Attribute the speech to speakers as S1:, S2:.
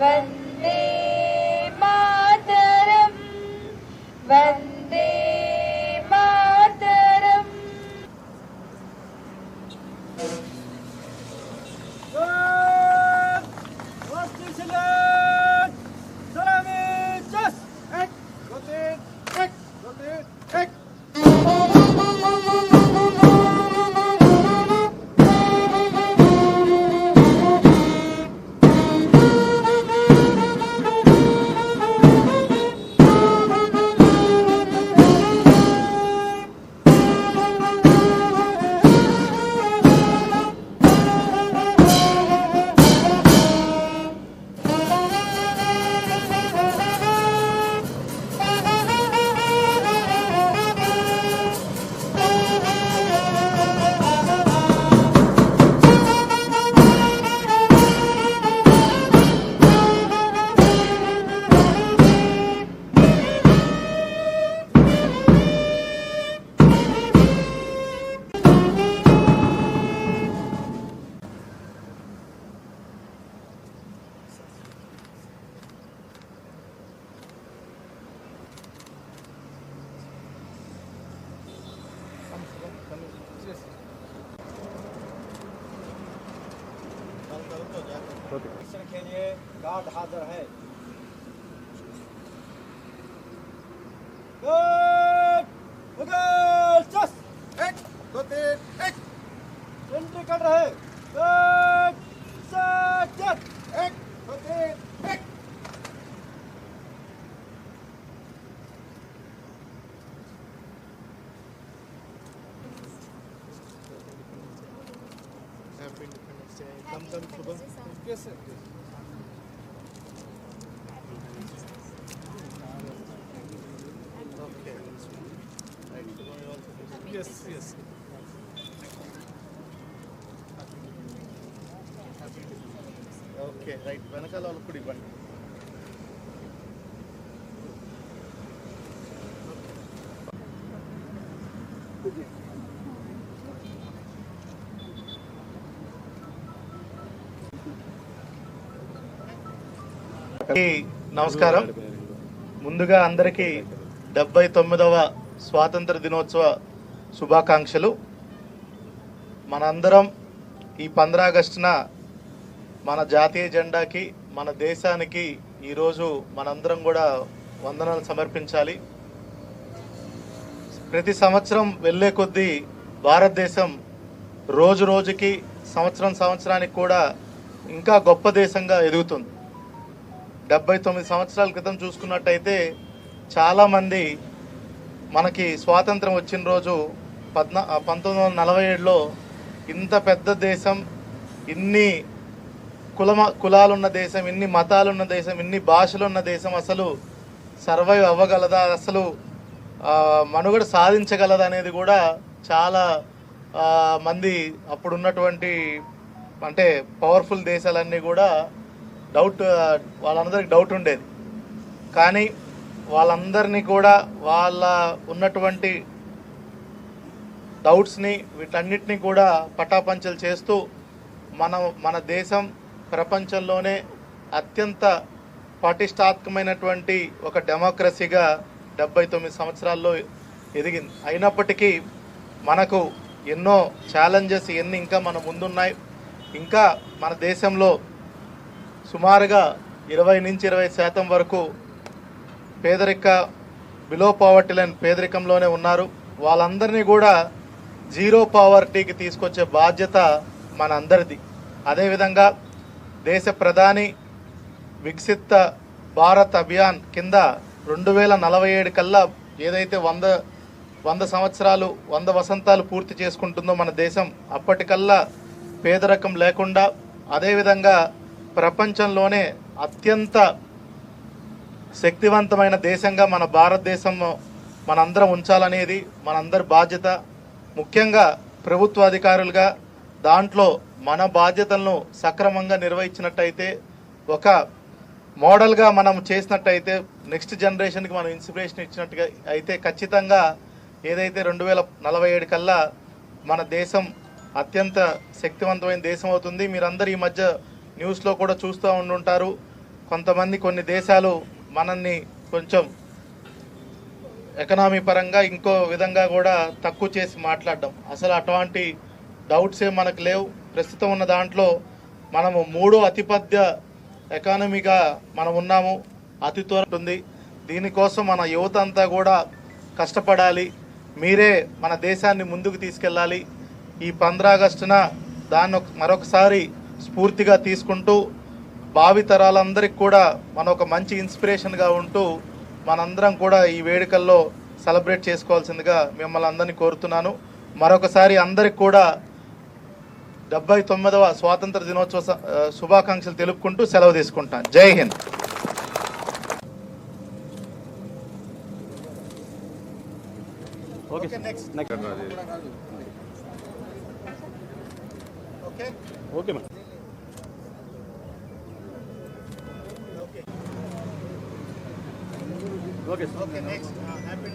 S1: वन्दे मातरं वन्दे
S2: लिए गार्ड हाजिर है। गुड गुड चस। एक दो तीन एक। एंट्री कर रहे गुड सच एक दो तीन एक।
S3: Happy Independence Day. Dum dum Yes, yes. Okay right వెనకాల వాళ్ళకి కూడా ఇవ్వండి. నమస్కారం. ముందుగా అందరికీ డెబ్బై తొమ్మిదవ స్వాతంత్ర దినోత్సవ శుభాకాంక్షలు. మనందరం ఈ పంద్రా ఆగస్టున మన జాతీయ జెండాకి మన దేశానికి ఈరోజు మనందరం కూడా వందనాలు సమర్పించాలి. ప్రతి సంవత్సరం వెళ్ళే కొద్దీ భారతదేశం రోజు రోజుకి సంవత్సరం సంవత్సరానికి కూడా ఇంకా గొప్ప దేశంగా ఎదుగుతుంది. డెబ్బై తొమ్మిది సంవత్సరాల క్రితం చూసుకున్నట్టయితే చాలామంది మనకి స్వాతంత్రం వచ్చిన రోజు పద్నా పంతొమ్మిది వందల నలభై ఏడులో ఇంత పెద్ద దేశం ఇన్ని కులమ కులాలున్న దేశం ఇన్ని మతాలున్న దేశం ఇన్ని భాషలున్న దేశం అసలు సర్వైవ్ అవ్వగలదా? అసలు మనుగడ సాధించగలదా అనేది కూడా చాలా మంది అప్పుడున్నటువంటి అంటే పవర్ఫుల్ దేశాలన్నీ కూడా డౌట్ వాళ్ళందరికి డౌట్ ఉండేది. కానీ వాళ్ళందరినీ కూడా వాళ్ళ ఉన్నటువంటి డౌట్స్ని వీటన్నిటిని కూడా పటాపంచలు చేస్తూ మనం మన దేశం ప్రపంచంలోనే అత్యంత పటిష్టాత్మకమైనటువంటి ఒక డెమోక్రసీగా డెబ్బై తొమ్మిది సంవత్సరాల్లో ఎదిగింది. అయినప్పటికీ మనకు ఎన్నో ఛాలెంజెస్ ఎన్ని ఇంకా మన ముందున్నాయి. ఇంకా మన దేశంలో సుమారుగా ఇరవై నుంచి ఇరవై శాతం వరకు పేదరిక బిలో పావర్టీ లైన్ పేదరికంలోనే ఉన్నారు. వాళ్ళందరినీ కూడా జీరో పావర్టీకి తీసుకొచ్చే బాధ్యత మన అందరిది అదేవిధంగా దేశ ప్రధాని వికసిత భారత్ అభియాన్ కింద రెండు వేల నలభై ఏడు కల్లా ఏదైతే వంద వంద సంవత్సరాలు వంద వసంతాలు పూర్తి చేసుకుంటుందో మన దేశం అప్పటికల్లా పేదరికం లేకుండా అదేవిధంగా ప్రపంచంలోనే అత్యంత శక్తివంతమైన దేశంగా మన భారతదేశం మనందరం ఉంచాలనేది మనందరి బాధ్యత. ముఖ్యంగా ప్రభుత్వ అధికారులుగా దాంట్లో మన బాధ్యతలను సక్రమంగా నిర్వహించినట్టయితే ఒక మోడల్గా మనం చేసినట్టయితే నెక్స్ట్ జనరేషన్కి మనం ఇన్స్పిరేషన్ ఇచ్చినట్టుగా అయితే ఖచ్చితంగా ఏదైతే రెండు వేల నలభై ఏడు కల్లా మన దేశం అత్యంత శక్తివంతమైన దేశం అవుతుంది మీరందరూ ఈ మధ్య న్యూస్లో కూడా చూస్తూ ఉండుంటారు. కొంతమంది కొన్ని దేశాలు మనల్ని కొంచెం ఎకనామీ పరంగా ఇంకో విధంగా కూడా తక్కువ చేసి మాట్లాడడం. అసలు అటువంటి డౌట్స్ ఏ మనకు లేవు. ప్రస్తుతం ఉన్న దాంట్లో మనము మూడో అతిపెద్ద ఎకానమీగా మనం ఉన్నాము. అతి త్వర ఉంటుంది దీనికోసం మన యువత అంతా కూడా కష్టపడాలి. మీరే మన దేశాన్ని ముందుకు తీసుకెళ్ళాలి. ఈ పంద్రా ఆగస్టున దాన్ని మరొకసారి స్ఫూర్తిగా తీసుకుంటూ భావితరాలందరికీ కూడా మన ఒక మంచి ఇన్స్పిరేషన్గా ఉంటూ మనందరం కూడా ఈ వేడుకల్లో సెలబ్రేట్ చేసుకోవాల్సిందిగా మిమ్మల్ని అందరినీ కోరుతున్నాను. మరొకసారి అందరికి కూడా డెబ్బై తొమ్మిదవ స్వాతంత్ర దినోత్సవ శుభాకాంక్షలు తెలుపుకుంటూ సెలవు తీసుకుంటాను. Jai Hind.
S2: Okay next. Okay
S4: okay madam. Okay sir
S2: okay next happy